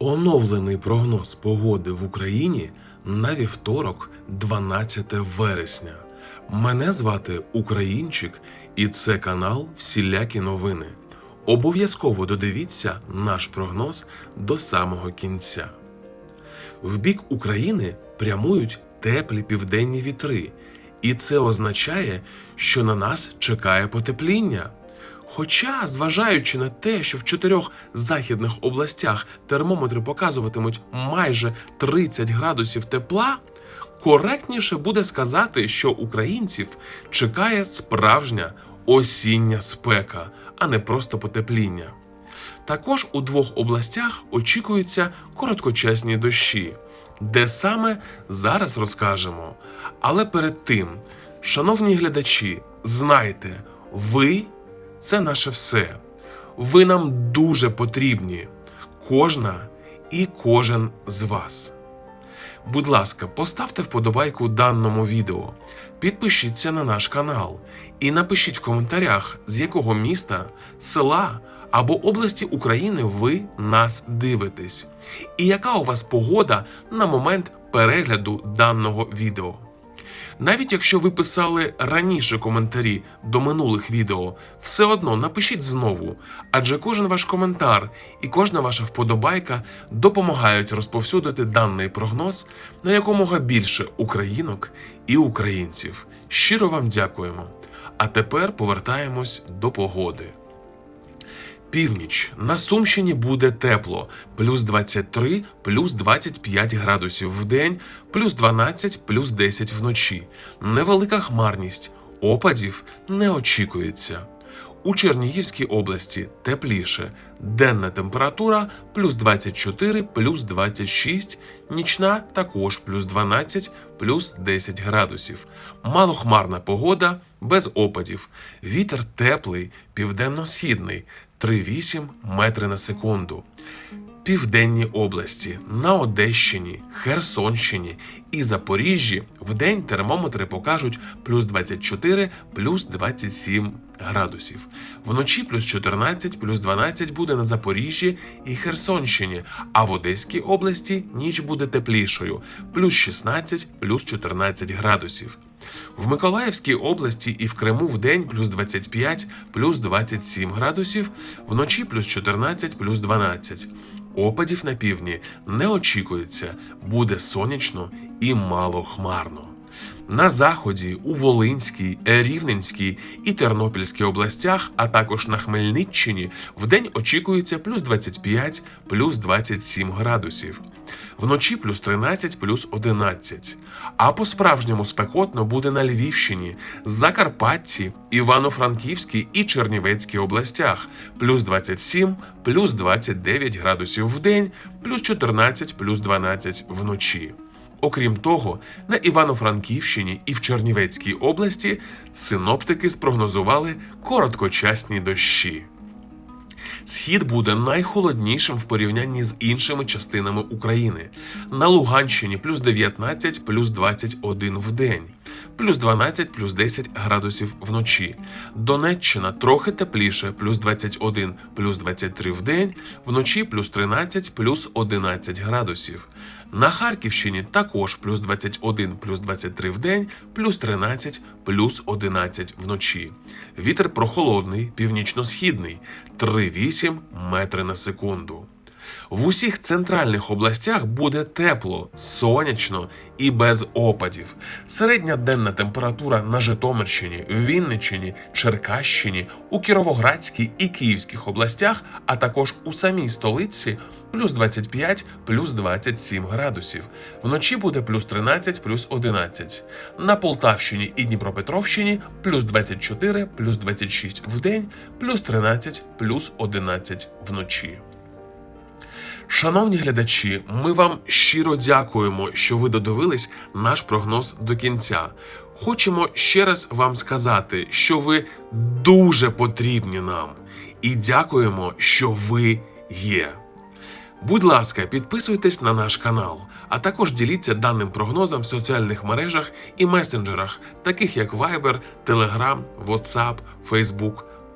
Оновлений прогноз погоди в Україні на вівторок, 12 вересня. Мене звати Українчик, і це канал Всілякі новини. Обов'язково додивіться наш прогноз до самого кінця. В бік України прямують теплі південні вітри, і це означає, що на нас чекає потепління. Хоча, зважаючи на те, що в чотирьох західних областях термометри показуватимуть майже 30 градусів тепла, коректніше буде сказати, що українців чекає справжня осіння спека, а не просто потепління. Також у двох областях очікуються короткочасні дощі, де саме зараз розкажемо. Але перед тим, шановні глядачі, знайте, ви це наше все. Ви нам дуже потрібні, кожна і кожен з вас. Будь ласка, поставте вподобайку даному відео, підпишіться на наш канал і напишіть в коментарях, з якого міста, села або області України ви нас дивитесь, і яка у вас погода на момент перегляду даного відео. Навіть якщо ви писали раніше коментарі до минулих відео, все одно напишіть знову, адже кожен ваш коментар і кожна ваша вподобайка допомагають розповсюдити даний прогноз на якомога більше українок і українців. Щиро вам дякуємо. А тепер повертаємось до погоди. Північ на Сумщині буде тепло, плюс 23, плюс 25 градусів в день, плюс 12, плюс 10 вночі. Невелика хмарність, опадів не очікується. У Чернігівській області тепліше. Денна температура плюс 24, плюс 26, нічна також плюс 12, плюс 10 градусів. Малохмарна погода без опадів. Вітер теплий, південно-східний 3,8 метри на секунду. Південні області на Одещині, Херсонщині і Запоріжжі в день термометри покажуть плюс 24, плюс 27 градусів. Вночі плюс 14, плюс 12 буде на Запоріжжі і Херсонщині, а в Одеській області ніч буде теплішою плюс 16, плюс 14 градусів. В Миколаївській області і в Криму в день плюс 25, плюс 27 градусів, вночі плюс 14, плюс 12. Опадів на півдні не очікується, буде сонячно і малохмарно. На заході, у Волинській, Рівненській і Тернопільській областях, а також на Хмельниччині, вдень очікується плюс 25, плюс 27 градусів. Вночі плюс 13, плюс 11. А по-справжньому спекотно буде на Львівщині, Закарпатті, Івано-Франківській і Чернівецькій областях, плюс 27, плюс 29 градусів в день, плюс 14, плюс 12 вночі. Окрім того, на Івано-Франківщині і в Чернівецькій області синоптики спрогнозували короткочасні дощі. Схід буде найхолоднішим в порівнянні з іншими частинами України. На Луганщині плюс 19, плюс 21 в день, плюс 12, плюс 10 градусів вночі. Донеччина трохи тепліше, плюс 21, плюс 23 в день, вночі плюс 13, плюс 11 градусів. На Харківщині також плюс 21, плюс 23 в день, плюс 13, плюс 11 вночі. Вітер прохолодний, північно-східний 3,8 метри на секунду. В усіх центральних областях буде тепло, сонячно і без опадів. Середня денна температура на Житомирщині, Вінниччині, Черкащині, у Кіровоградській і Київських областях, а також у самій столиці плюс 25, плюс 27 градусів. Вночі буде плюс 13, плюс 11. На Полтавщині і Дніпропетровщині плюс 24, плюс 26 в день, плюс 13, плюс 11 вночі. Шановні глядачі, ми вам щиро дякуємо, що ви додивились наш прогноз до кінця. Хочемо ще раз вам сказати, що ви дуже потрібні нам, і дякуємо, що ви є. Будь ласка, підписуйтесь на наш канал, а також діліться даним прогнозом в соціальних мережах і месенджерах, таких як Viber, Telegram, WhatsApp, Facebook